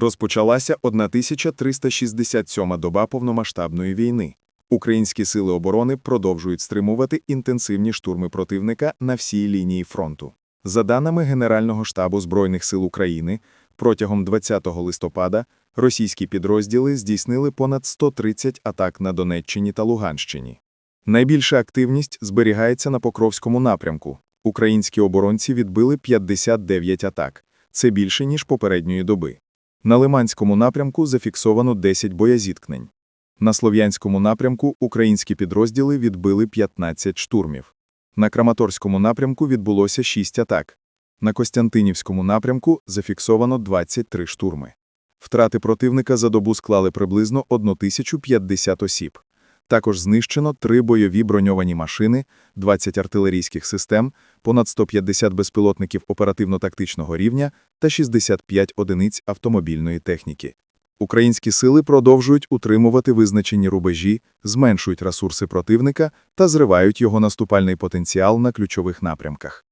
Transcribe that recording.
Розпочалася 1367 доба повномасштабної війни. Українські сили оборони продовжують стримувати інтенсивні штурми противника на всій лінії фронту. За даними Генерального штабу Збройних сил України, протягом 20 листопада російські підрозділи здійснили понад 130 атак на Донеччині та Луганщині. Найбільша активність зберігається на Покровському напрямку. Українські оборонці відбили 59 атак. Це більше, ніж попередньої доби. На Лиманському напрямку зафіксовано 10 боєзіткнень. На Слов'янському напрямку українські підрозділи відбили 15 штурмів. На Краматорському напрямку відбулося 6 атак. На Костянтинівському напрямку зафіксовано 23 штурми. Втрати противника за добу склали приблизно 1050 осіб. Також знищено 3 бойові броньовані машини, 20 артилерійських систем, понад 150 безпілотників оперативно-тактичного рівня та 65 одиниць автомобільної техніки. Українські сили продовжують утримувати визначені рубежі, зменшують ресурси противника та зривають його наступальний потенціал на ключових напрямках.